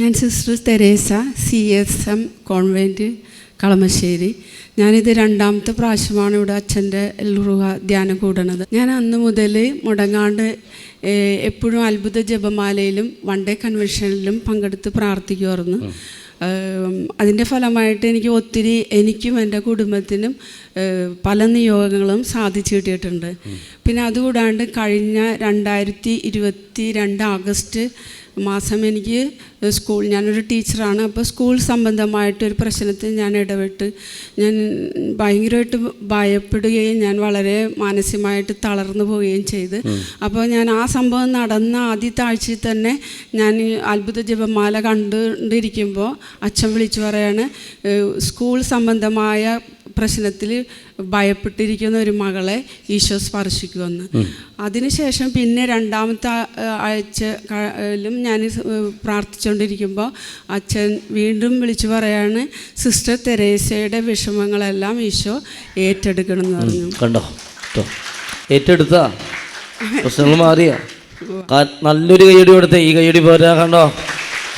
ഞാൻ sister Teresa C S M convent Kalamassery. ഞാനിത് രണ്ടാമത്തെ പ്രാവശ്യമാണ് ഇവിടെ അച്ഛന്റെ എൽറുഹ ധ്യാനം കൂടണത്. ഞാൻ അന്ന് മുതൽ മുടങ്ങാണ്ട് എപ്പോഴും അത്ഭുത ജപമാലയിലും വൺ ഡേ കൺവെൻഷനിലും പങ്കെടുത്ത് പ്രാർത്ഥിക്കുമായിരുന്നു അതിന്റെ ഫലമായിട്ട് എനിക്ക് ഒത്തിരി എനിക്കും എന്റെ കുടുംബത്തിനും പല നിയോഗങ്ങളും സാധിച്ചു കിട്ടിയിട്ടുണ്ട്. പിന്നെ അതുകൂടാണ്ട് കഴിഞ്ഞ രണ്ടായിരത്തി ഇരുപത്തി രണ്ട് ആഗസ്റ്റ് മാസം എനിക്ക് സ്കൂൾ ഞാനൊരു ടീച്ചറാണ്. അപ്പോൾ സ്കൂൾ സംബന്ധമായിട്ടൊരു പ്രശ്നത്തിൽ ഞാൻ ഇടപെട്ട് ഞാൻ ഭയങ്കരമായിട്ട് ഭയപ്പെടുകയും ഞാൻ വളരെ മാനസികമായിട്ട് തളർന്നു പോവുകയും ചെയ്ത്. അപ്പോൾ ഞാൻ ആ സംഭവം നടന്ന ആദ്യത്തെ ആഴ്ചയിൽ തന്നെ ഞാൻ അത്ഭുത ജപമാല കണ്ടുകൊണ്ടിരിക്കുമ്പോൾ അച്ഛൻ വിളിച്ചു പറയാണ് സ്കൂൾ സംബന്ധമായ പ്രശ്നത്തിൽ ഭയപ്പെട്ടിരിക്കുന്ന ഒരു മകളെ ഈശോ സ്പർശിക്കുമെന്ന്. അതിനുശേഷം പിന്നെ രണ്ടാമത്തെ ആ- ആഴ്ച കാലും ഞാൻ പ്രാർത്ഥിച്ചുകൊണ്ടിരിക്കുമ്പോൾ അച്ഛൻ വീണ്ടും വിളിച്ചു പറയാണ് സിസ്റ്റർ തെരേസയുടെ വിഷമങ്ങളെല്ലാം ഈശോ ഏറ്റെടുക്കണം എന്ന് പറഞ്ഞു. കണ്ടോ? ഏറ്റെടുത്ത ഏറ്റെടുത്താ? പ്രശ്നങ്ങൾ മാറിയ? നല്ലൊരു കൈയടി കൊടുത്തേ. ഈ കൈയടി പോരാ കണ്ടോ?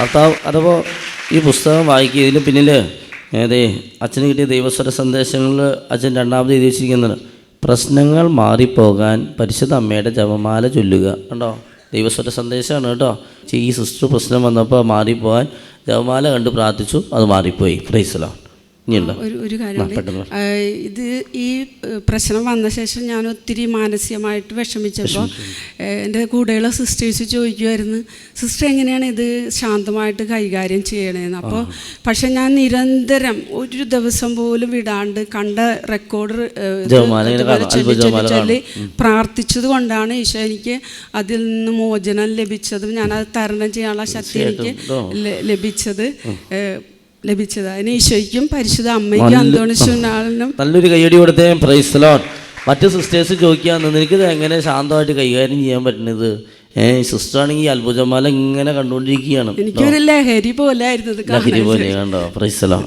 കർത്താവ് അതപ്പോൾ ഈ പുസ്തകം വായിക്കുക ഇതിന് പിന്നിൽ ഏതേ അച്ഛന് കിട്ടിയ ദൈവസ്വര സന്ദേശങ്ങളിൽ അച്ഛൻ രണ്ടാമത് എഴുതി വെച്ചിരിക്കുന്നത്. പ്രശ്നങ്ങൾ മാറിപ്പോകാൻ പരിശുദ്ധ അമ്മയുടെ ജപമാല ചൊല്ലുക. കണ്ടോ? ദൈവസ്വര സന്ദേശമാണ് കേട്ടോ. ഈ സിസ്റ്റർ പ്രശ്നം വന്നപ്പോൾ മാറിപ്പോകാൻ ജപമാല കണ്ട് പ്രാർത്ഥിച്ചു അത് മാറിപ്പോയി. പ്രൈസലോ ഒരു ഒരു കാര്യമുണ്ട് കാര്യം ഇത് ഈ പ്രശ്നം വന്ന ശേഷം ഞാൻ ഒത്തിരി മാനസികമായിട്ട് വിഷമിച്ചപ്പോൾ എന്റെ കൂടെയുള്ള സിസ്റ്റേഴ്സ് ചോദിക്കുമായിരുന്നു സിസ്റ്റർ എങ്ങനെയാണ് ഇത് ശാന്തമായിട്ട് കൈകാര്യം ചെയ്യണേന്ന്? അപ്പോൾ പക്ഷെ ഞാൻ നിരന്തരം ഒരു ദിവസം പോലും വിടാണ്ട് കണ്ട റെക്കോർഡ് അത്ഭുത ചൊല്ലി പ്രാർത്ഥിച്ചത് കൊണ്ടാണ് ഈശോ എനിക്ക് അതിൽ നിന്ന് മോചനം ലഭിച്ചതും ഞാനത് തരണം ചെയ്യാനുള്ള ശക്തി എനിക്ക് ലഭിച്ചത്. ലഭിച്ചത്. അതിന് ഈശോയ്ക്കും പരിശുദ്ധ അമ്മയ്ക്കും അന്തോണിശുനാളിനും നല്ലൊരു കൈയടി കൊടുത്തേ. പ്രൈസ് ലോൺ മറ്റു സിസ്റ്റേഴ്സ് ചോദിക്കാന്ന് നിനക്കിത് എങ്ങനെ ശാന്തമായിട്ട് കൈകാര്യം ചെയ്യാൻ പറ്റുന്നത്? ഏഹ് സിസ്റ്റർ ആണെങ്കിൽ അത്ഭുതമാല ഇങ്ങനെ കണ്ടുകൊണ്ടിരിക്കുകയാണ്. എനിക്കൊരു ലഹരി പോലെ ലഹരി പോലെ കണ്ടോ? Price loan